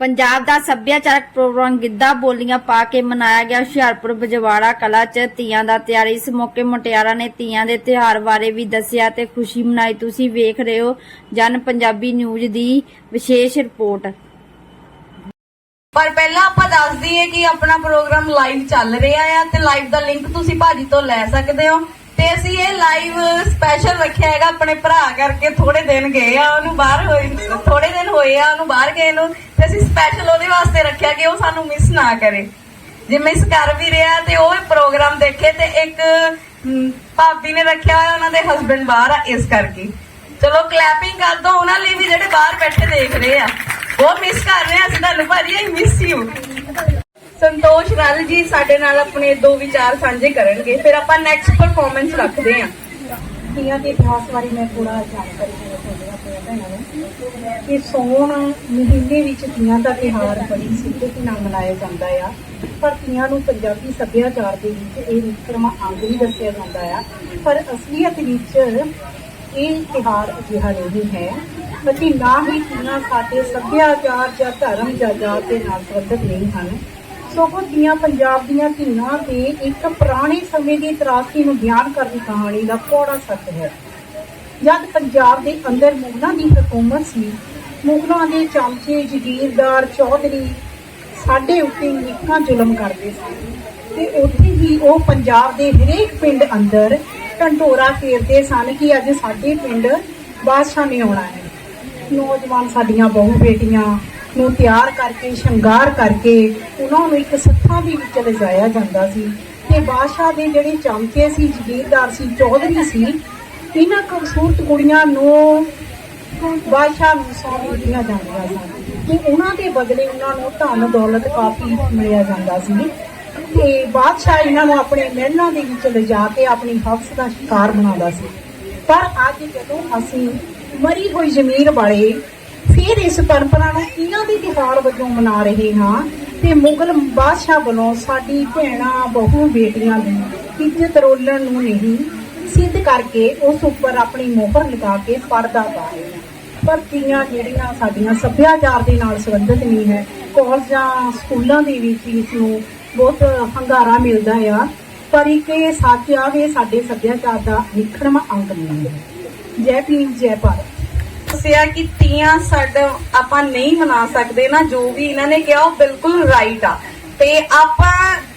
ਪੰਜਾਬ ਦਾ ਸੱਭਿਆਚਾਰਕ ਪ੍ਰੋਗਰਾਮ ਗਿੱਧਾ ਬੋਲੀਆਂ ਪਾ ਕੇ ਮਨਾਇਆ ਗਿਆ। ਹੁਸ਼ਿਆਰਪੁਰ, ਬਜਵਾੜਾ ਕਲਾ 'ਚ ਤੀਆਂ ਦਾ ਤਿਆਰੀ। ਇਸ ਮੌਕੇ ਮੁਟਿਆਰਾਂ ਨੇ ਤੀਆਂ ਦੇ ਤਿਉਹਾਰ ਬਾਰੇ ਵੀ ਦੱਸਿਆ ਤੇ ਖੁਸ਼ੀ ਮਨਾਈ। ਤੁਸੀਂ ਵੇਖ ਰਹੇ ਹੋ ਜਨ ਪੰਜਾਬੀ ਨਿਊਜ਼ ਦੀ ਵਿਸ਼ੇਸ਼ ਰਿਪੋਰਟ। ਪਰ ਪਹਿਲਾਂ ਆਪਾਂ ਦੱਸ ਦਈਏ ਕਿ ਆਪਣਾ ਪ੍ਰੋਗਰਾਮ ਲਾਈਵ ਚੱਲ ਰਿਹਾ ਆ ਤੇ ਲਾਈਵ ਦਾ ਲਿੰਕ ਤੁਸੀਂ ਭਾਜੀ ਤੋਂ ਲੈ ਸਕਦੇ ਹੋ। ਤੇ ਅਸੀਂ ਇਹ ਲਾਈਵ ਸਪੈਸ਼ਲ ਰੱਖਿਆ ਹੈਗਾ, ਆਪਣੇ ਭਰਾ ਕਰਕੇ ਥੋੜੇ ਦਿਨ ਗਏ ਆ, ਉਹਨੂੰ ਬਾਹਰ ਹੋਏ ਥੋੜੇ ਦਿਨ ਹੋਏ ਆ, ਉਹਨੂੰ ਬਾਹਰ ਗਏ ਨੂੰ, ਤੇ ਅਸੀਂ ਸਪੈਸ਼ਲ ਉਹਦੇ ਵਾਸਤੇ ਰੱਖਿਆ ਕਿ ਉਹ ਸਾਨੂੰ ਮਿਸ ਨਾ ਕਰੇ। ਜੇ ਮਿਸ ਕਰ ਵੀ ਰਿਹਾ ਤੇ ਉਹ ਪ੍ਰੋਗਰਾਮ ਦੇਖੇ ਤੇ ਇੱਕ ਭਾਬੀ ਨੇ ਰੱਖਿਆ ਹੋਇਆ ਉਹਨਾਂ ਦੇ ਹਸਬੰਡ ਬਾਹਰ ਆ ਇਸ ਕਰਕੇ। ਚਲੋ ਕਲੈਪਿੰਗ ਕਰ ਦੋ, ਉਹਨਾਂ ਲਈ ਵੀ ਜਿਹੜੇ ਬਾਹਰ ਬੈਠੇ ਦੇਖ ਰਹੇ ਆ। ਉਹ ਮਿਸ ਕਰ ਰਹੇ ਆ, ਅਸੀਂ ਤੁਹਾਨੂੰ ਭਾਜੀ ਮਿਸ ਯੂ ਸੰਤੋਸ਼ ਰੱਲ ਜੀ ਸਾਡੇ ਨਾਲ ਆਪਣੇ ਦੋ ਵਿਚਾਰ ਸਾਂਝੇ ਕਰਨਗੇ। ਫਿਰ ਆਪਾਂ ਨੈਕਸਟ ਪਰਫਾਰਮੈਂਸ ਰੱਖਦੇ ਆ ਤੀਆਂ ਦੇ ਇਤਿਹਾਸ ਬਾਰੇ ਮੈਂ ਥੋੜਾ ਜਾਣਕਾਰੀ ਦੇਣਾ ਚਾਹੁੰਦੀ ਹਾਂ ਆਪਣੇ ਭੈਣਾਂ ਨੂੰ ਕਿ ਸੌਣ ਮਹੀਨੇ ਵਿੱਚ ਤੀਆਂ ਦਾ ਤਿਉਹਾਰ ਬੜੀ ਸਿੱਧੇ ਨਾਲ ਮਨਾਇਆ ਜਾਂਦਾ ਆ। ਪਰ ਤੀਆਂ ਨੂੰ ਪੰਜਾਬੀ ਸੱਭਿਆਚਾਰ ਦੇ ਵਿੱਚ ਇਹ ਵਿਕਰਮਾ ਅੰਗ ਵੀ ਦੱਸਿਆ ਜਾਂਦਾ ਆ। ਪਰ ਅਸਲੀਅਤ ਵਿੱਚ ਇਹ ਤਿਉਹਾਰ ਅਜਿਹਾ ਨਹੀਂ ਹੈ। ਅਤੇ ਨਾ ਹੀ ਤੀਆਂ ਸਾਡੇ ਸੱਭਿਆਚਾਰ ਜਾਂ ਧਰਮ ਜਾਂ ਜਾਤ ਦੇ ਨਾਲ ਸੰਬੰਧਿਤ ਨਹੀਂ ਹਨ। ਸਗੋਂ ਦੀਆਂ ਪੰਜਾਬ ਦੀਆਂ ਧੀਆਂ ਤੇ ਇੱਕ ਪੁਰਾਣੇ ਸਮੇਂ ਦੀ ਤਰਾਸੀ ਨੂੰ ਬਿਆਨ ਕਰਦੀ ਕਹਾਣੀ ਦਾ ਕੋੜਾ ਸੱਚ ਹੈ। ਜਦ ਪੰਜਾਬ ਦੇ ਅੰਦਰ ਮੁਗਲਾਂ ਦੀ ਹਕੂਮਤ ਸੀ, ਮੁਗਲਾਂ ਦੇ ਚਮਚੇ ਜਗੀਰਦਾਰ ਚੌਧਰੀ ਸਾਡੇ ਉੱਤੇ ਨਿੱਕਾ ਜ਼ੁਲਮ ਕਰਦੇ ਸਨ ਤੇ ਉੱਥੇ ਹੀ ਉਹ ਪੰਜਾਬ ਦੇ ਹਰੇਕ ਪਿੰਡ ਅੰਦਰ ਢੰਡੋਰਾ ਫੇਰਦੇ ਸਨ ਕਿ ਅੱਜ ਸਾਡੇ ਪਿੰਡ ਬਾਦਸ਼ਾਹ ਨੇ ਆਉਣਾ ਹੈ। ਨੌਜਵਾਨ ਸਾਡੀਆਂ ਬਹੂ ਬੇਟੀਆਂ ਨੂੰ ਤਿਆਰ ਕਰਕੇ, ਸ਼ਿੰਗਾਰ ਕਰਕੇ ਉਹਨਾਂ ਨੂੰ ਇੱਕ ਸੱਥਾਂ ਦੇ ਵਿੱਚ ਲਿਜਾਇਆ ਜਾਂਦਾ ਸੀ। ਤੇ ਬਾਦਸ਼ਾਹ ਦੇ ਜਿਹੜੇ ਚਮਕੇ ਸੀ, ਜਗੀਰਦਾਰ ਸੀ, ਚੌਧਰੀ ਸੀ, ਇਹਨਾਂ ਖੂਬਸੂਰਤ ਕੁੜੀਆਂ ਨੂੰ ਬਾਦਸ਼ਾਹ ਨੂੰ ਸੌਂਪ ਦਿੱਤੀਆਂ ਜਾਂਦੀਆਂ ਸਨ। ਤੇ ਉਹਨਾਂ ਦੇ ਬਦਲੇ ਉਹਨਾਂ ਨੂੰ ਧਨ, ਦੌਲਤ ਕਾਫੀ ਮਿਲਿਆ ਜਾਂਦਾ ਸੀ। ਤੇ ਬਾਦਸ਼ਾਹ ਇਹਨਾਂ ਨੂੰ ਆਪਣੇ ਮਹਿਲਾਂ ਦੇ ਵਿੱਚ ਲਿਜਾ ਕੇ ਆਪਣੀ ਹਫ਼ਸ ਦਾ ਸ਼ਿਕਾਰ ਬਣਾਉਂਦਾ ਸੀ। ਪਰ ਅੱਜ ਜਦੋਂ ਅਸੀਂ ਮਰੀ ਹੋਈ ਜ਼ਮੀਰ ਵਾਲੇ ਫਿਰ ਇਸ ਪਰੰਪਰਾ ਨੂੰ ਇਹਨਾਂ ਦੇ ਤਿਉਹਾਰ ਵਜੋਂ ਮਨਾ ਰਹੇ ਹਾਂ ਤੇ ਮੁਗਲ ਬਾਦਸ਼ਾਹ ਵੱਲੋਂ ਸਾਡੀ ਭੈਣਾਂ, ਬਹੂ, ਬੇਟੀਆਂ ਦੀ ਇੱਜ਼ਤ ਰੋਲਣ ਨੂੰ ਨਹੀਂ, ਸਿੱਧ ਕਰਕੇ ਉਸ ਉੱਪਰ ਆਪਣੀ ਮੋਹਰ ਲਗਾ ਕੇ ਪਰਦਾ ਪਾ ਰਹੇ ਹਾਂ। ਪਰ ਤੀਆਂ ਜਿਹੜੀਆਂ ਸਾਡੀਆਂ ਸੱਭਿਆਚਾਰ ਦੇ ਨਾਲ ਸੰਬੰਧਿਤ ਨਹੀਂ ਹੈ, ਕਾਲਜਾਂ, ਸਕੂਲਾਂ ਦੇ ਵਿੱਚ ਇਸ ਨੂੰ ਬਹੁਤ ਹੰਗਾਰਾ ਮਿਲਦਾ ਆ, ਪਰ ਇੱਕ ਇਹ ਸੱਚ ਆ ਵੀ ਸਾਡੇ ਸੱਭਿਆਚਾਰ ਦਾ ਨਿਖੜਵਾਂ ਅੰਗ ਨਹੀਂ ਹੈ। ਜੈ ਭੀਮ, ਜੈ ਭਾਰਤ। ਦੱਸਿਆ ਕਿ ਤੀਆਂ ਸਾਡਾ ਆਪਾਂ ਨਹੀਂ ਮਨਾ ਸਕਦੇ ਨਾ, ਜੋ ਵੀ ਇਹਨਾਂ ਨੇ ਕਿਹਾ ਉਹ ਬਿਲਕੁਲ ਰਾਈਟ ਆ। ਤੇ ਆਪਾਂ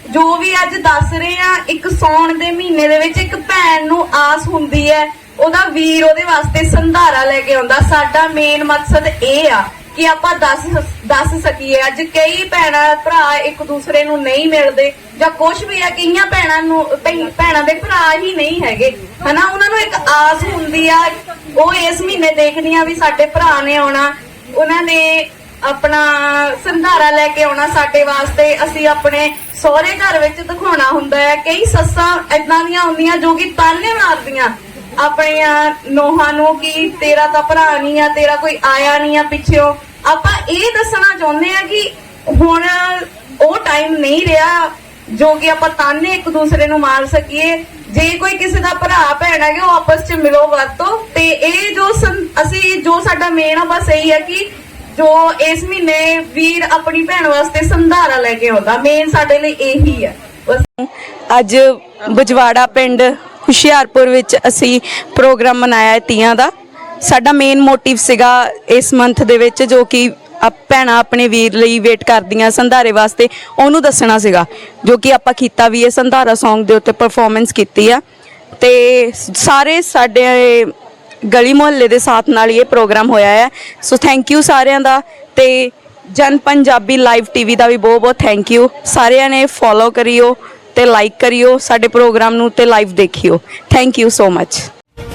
ਜੋ ਵੀ ਅੱਜ ਦੱਸ ਰਹੇ ਆ, ਇੱਕ ਸੌਣ ਦੇ ਮਹੀਨੇ ਦੇ ਵਿੱਚ ਇੱਕ ਭੈਣ ਨੂੰ ਆਸ ਹੁੰਦੀ ਹੈ, ਉਹਦਾ ਵੀਰ ਉਹਦੇ ਵਾਸਤੇ ਸੰਧਾਰਾ ਲੈ ਕੇ ਆਉਂਦਾ। ਸਾਡਾ ਮੇਨ ਮਕਸਦ ਇਹ ਆ ਕਿ ਆਪਾਂ ਦੱਸ ਦੱਸ ਸਕੀਏ, ਅੱਜ ਕਈ ਭੈਣਾਂ, ਭਰਾ ਇੱਕ ਦੂਸਰੇ ਨੂੰ ਨਹੀਂ ਮਿਲਦੇ, ਜਾਂ ਕੁਝ ਵੀ ਆ, ਕਈਆਂ ਭੈਣਾਂ ਨੂੰ ਭੈਣਾਂ ਦੇ ਭਰਾ ਹੀ ਨਹੀਂ ਹੈਗੇ। ਹਨਾ, ਉਹਨਾਂ ਨੂੰ ਇੱਕ ਆਸ ਹੁੰਦੀ ਆ ਉਹ ਇਸ ਮਹੀਨੇ ਦੇਖਦੀਆਂ ਵੀ ਸਾਡੇ ਭਰਾ ਨੇ ਆਉਣਾ। ਉਹਨਾਂ ਨੇ ਆਪਣਾ ਸੰਧਾਰਾ ਲੈ ਕੇ ਆਉਣਾ ਸਾਡੇ ਵਾਸਤੇ। ਅਸੀਂ ਆਪਣੇ ਸਹੁਰੇ ਘਰ ਵਿੱਚ ਦਿਖਾਉਣਾ ਹੁੰਦਾ ਹੈ। ਕਈ ਸੱਸਾਂ ਇਦਾਂ ਦੀਆਂ ਹੁੰਦੀਆਂ ਜੋ ਕਿ ਤਾਨੇ ਮਾਰਦੀਆਂ। ਆਪਣੀਆਂ ਨੋਹਾਂ ਨੂੰ ਕਿ ਤੇਰਾ ਤਾਂ ਭਰਾ ਨਹੀਂ ਆ, ਤੇਰਾ ਕੋਈ ਆਇਆ ਨਹੀਂ ਆ ਪਿੱਛੋਂ ਆਪਾਂ ਇਹ ਦੱਸਣਾ ਚਾਹੁੰਦੇ ਆ ਕਿ ਹੁਣ ਉਹ ਟਾਈਮ ਨਹੀਂ ਰਿਹਾ ਜੋ ਕਿ ਆਪਾਂ ਤਾਨੇ ਇੱਕ ਦੂਸਰੇ ਨੂੰ ਮਾਰ ਸਕੀਏ। ਜੇ ਕੋਈ ਕਿਸੇ ਦਾ ਭਰਾ, ਭੈਣ ਹੈਗੇ, ਉਹ ਆਪਸ 'ਚ ਮਿਲੋ ਵਰਤੋ ਤੇ। ਇਹ ਜੋ ਅਸੀਂ ਜੋ ਸਾਡਾ ਮੇਨ ਆ, ਬਸ ਇਹੀ ਹੈ ਕਿ ਜੋ ਇਸ ਮਹੀਨੇ ਵੀਰ ਆਪਣੀ ਭੈਣ ਵਾਸਤੇ ਸੰਧਾਰਾ ਲੈ ਕੇ ਆਉਂਦਾ ਮੇਨ ਸਾਡੇ ਲਈ ਇਹੀ ਹੈ ਬਸ। ਅੱਜ ਬਜਵਾੜਾ ਪਿੰਡ ਹੁਸ਼ਿਆਰਪੁਰ ਵਿੱਚ ਅਸੀਂ ਪ੍ਰੋਗਰਾਮ ਮਨਾਇਆ ਤੀਆਂ ਦਾ। ਸਾਡਾ ਮੇਨ ਮੋਟਿਵ ਸੀਗਾ ਇਸ ਮੰਥ ਦੇ ਵਿੱਚ ਜੋ ਕਿ ਭੈਣਾਂ ਆਪਣੇ ਵੀਰ ਲਈ ਵੇਟ ਕਰਦੀਆਂ ਸੰਧਾਰੇ ਵਾਸਤੇ, ਉਹਨੂੰ ਦੱਸਣਾ ਸੀਗਾ, ਜੋ ਕਿ ਆਪਾਂ ਕੀਤਾ ਵੀ ਹੈ ਸੰਧਾਰਾ Song ਦੇ ਉੱਤੇ ਪਰਫਾਰਮੈਂਸ ਕੀਤੀ ਆ। ਤੇ ਸਾਰੇ ਸਾਡੇ ਗਲੀ ਮੁਹੱਲੇ ਦੇ ਸਾਥ ਨਾਲ ਹੀ ਇਹ ਪ੍ਰੋਗਰਾਮ ਹੋਇਆ ਹੈ ਸੋ ਥੈਂਕ ਯੂ ਸਾਰਿਆਂ ਦਾ, ਤੇ ਜਨ ਪੰਜਾਬੀ ਲਾਈਵ ਟੀਵੀ ਦਾ ਵੀ ਬਹੁਤ ਬਹੁਤ ਥੈਂਕ ਯੂ ਸਾਰਿਆਂ ਨੇ ਫੋਲੋ ਕਰਿਓ ਤੇ ਲਾਈਕ ਕਰਿਓ ਸਾਡੇ ਪ੍ਰੋਗਰਾਮ ਨੂੰ ਤੇ ਲਾਈਵ ਦੇਖਿਓ। Thank you so much